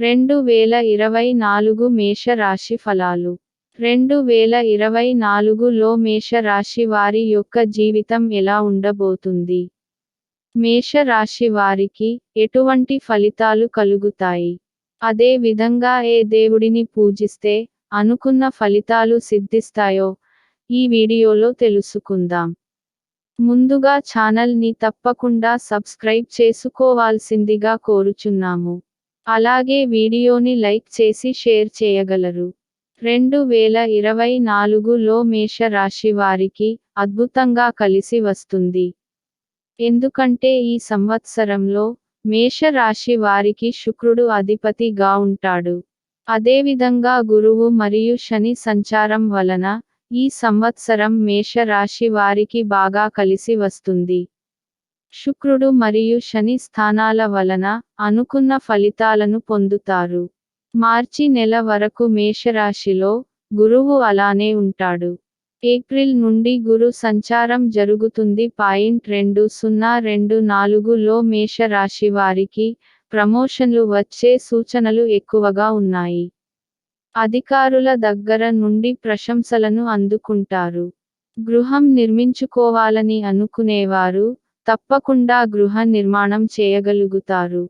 రెండు వేల ఇరవై నాలుగు మేష రాశి ఫలాలు. రెండు వేల ఇరవై నాలుగులో మేష రాశి వారి యొక్క జీవితం ఎలా ఉండబోతుంది? మేష రాశి వారికి ఎటువంటి ఫలితాలు కలుగుతాయి? అదే విధంగా ఏ దేవుడిని పూజిస్తే అనుకున్న ఫలితాలు సిద్ధిస్తాయో ఈ వీడియోలో తెలుసుకుందాం. ముందుగా ఛానల్ని తప్పకుండా సబ్స్క్రైబ్ చేసుకోవాల్సిందిగా కోరుచున్నాము. అలాగే వీడియోని లైక్ చేసి షేర్ చేయగలరు. రెండు వేల ఇరవై నాలుగులో మేష రాశి వారికి అద్భుతంగా కలిసి వస్తుంది. ఎందుకంటే ఈ సంవత్సరంలో మేష రాశి వారికి శుక్రుడు అధిపతిగా ఉంటాడు. అదేవిధంగా గురువు మరియు శని సంచారం వలన ఈ సంవత్సరం మేష రాశి వారికి బాగా కలిసి వస్తుంది. శుక్రుడు మరియు శని స్థానాల వలన అనుకున్న ఫలితాలను పొందుతారు. మార్చి నెల వరకు మేషరాశిలో గురువు అలానే ఉంటాడు. ఏప్రిల్ నుండి గురు సంచారం జరుగుతుంది పాయింట్ రెండు సున్నా రెండు నాలుగులో మేష రాశి వారికి ప్రమోషన్లు వచ్చే సూచనలు ఎక్కువగా ఉన్నాయి. అధికారుల దగ్గర నుండి ప్రశంసలను అందుకుంటారు. గృహం నిర్మించుకోవాలని అనుకునేవారు తప్పకుండా గృహ నిర్మాణం చేయగలుగుతారు.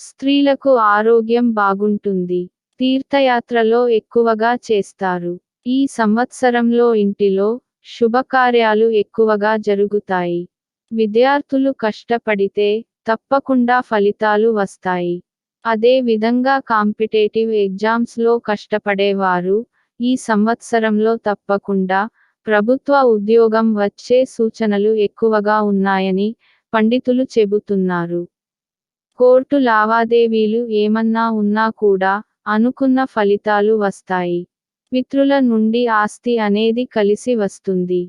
స్త్రీలకు ఆరోగ్యం బాగుంటుంది. తీర్థయాత్రలో ఎక్కువగా చేస్తారు. ఈ సంవత్సరంలో ఇంటిలో శుభకార్యాలు ఎక్కువగా జరుగుతాయి. విద్యార్థులు కష్టపడితే తప్పకుండా ఫలితాలు వస్తాయి. అదే విధంగా కాంపిటేటివ్ ఎగ్జామ్స్లో కష్టపడేవారు ఈ సంవత్సరంలో తప్పకుండా ప్రభుత్వ ఉద్యోగం వచ్చే సూచనలు ఎక్కువగా ఉన్నాయని పండితులు చెబుతున్నారు. కోర్టు లావాదేవీలు ఏమన్నా ఉన్నా కూడా అనుకున్న ఫలితాలు వస్తాయి. మిత్రుల నుండి ఆస్తి అనేది కలిసి వస్తుంది.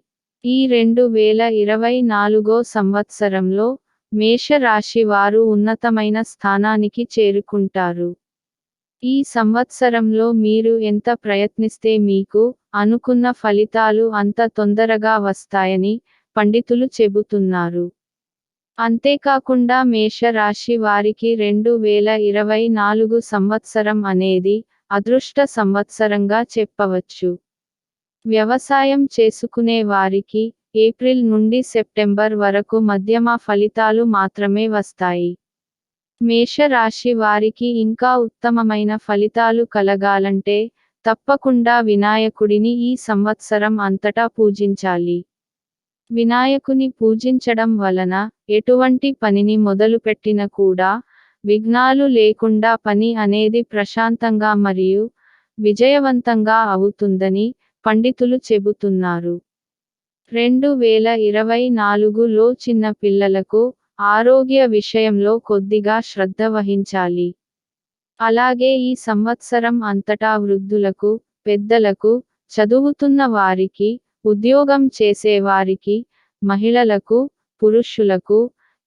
ఈ రెండు వేల ఇరవై నాలుగో సంవత్సరంలో మేష రాశి వారు ఉన్నతమైన స్థానానికి చేరుకుంటారు. ఈ సంవత్సరంలో మీరు ఎంత ప్రయత్నిస్తే మీకు అనుకున్న ఫలితాలు అంత తొందరగా వస్తాయని పండితులు చెబుతున్నారు. అంతేకాకుండా మేష రాశి వారికి రెండు వేల ఇరవై నాలుగు సంవత్సరం అనేది అదృష్ట సంవత్సరంగా చెప్పవచ్చు. వ్యవసాయం చేసుకునే వారికి ఏప్రిల్ నుండి సెప్టెంబర్ వరకు మధ్యమ ఫలితాలు మాత్రమే వస్తాయి. మేష రాశి వారికి ఇంకా ఉత్తమమైన ఫలితాలు కలగాలంటే తప్పకుండా వినాయకుడిని ఈ సంవత్సరం అంతటా పూజించాలి. వినాయకుని పూజించడం వలన ఎటువంటి పనిని మొదలుపెట్టిన కూడా విఘ్నాలు లేకుండా పని అనేది ప్రశాంతంగా మరియు విజయవంతంగా అవుతుందని పండితులు చెబుతున్నారు. రెండు వేల ఇరవై నాలుగులో చిన్న పిల్లలకు ఆరోగ్య విషయంలో కొద్దిగా శ్రద్ధ వహించాలి. అలాగే ఈ సంవత్సరం అంతటా వృద్ధులకు పెద్దలకు చదువుతున్న వారికి ఉద్యోగం చేసేవారికి మహిళలకు పురుషులకు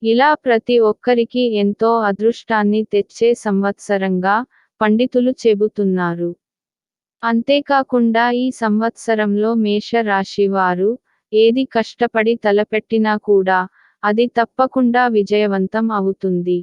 ఇలా ప్రతి ఒక్కరికి ఎంతో అదృష్టాన్ని తెచ్చే సంవత్సరంగా పండితులు చెబుతున్నారు. అంతేకాకుండా ఈ సంవత్సరంలో మేష రాశి వారు ఏది కష్టపడి తలపెట్టినా కూడా అది తప్పకుండా విజయవంతం అవుతుంది.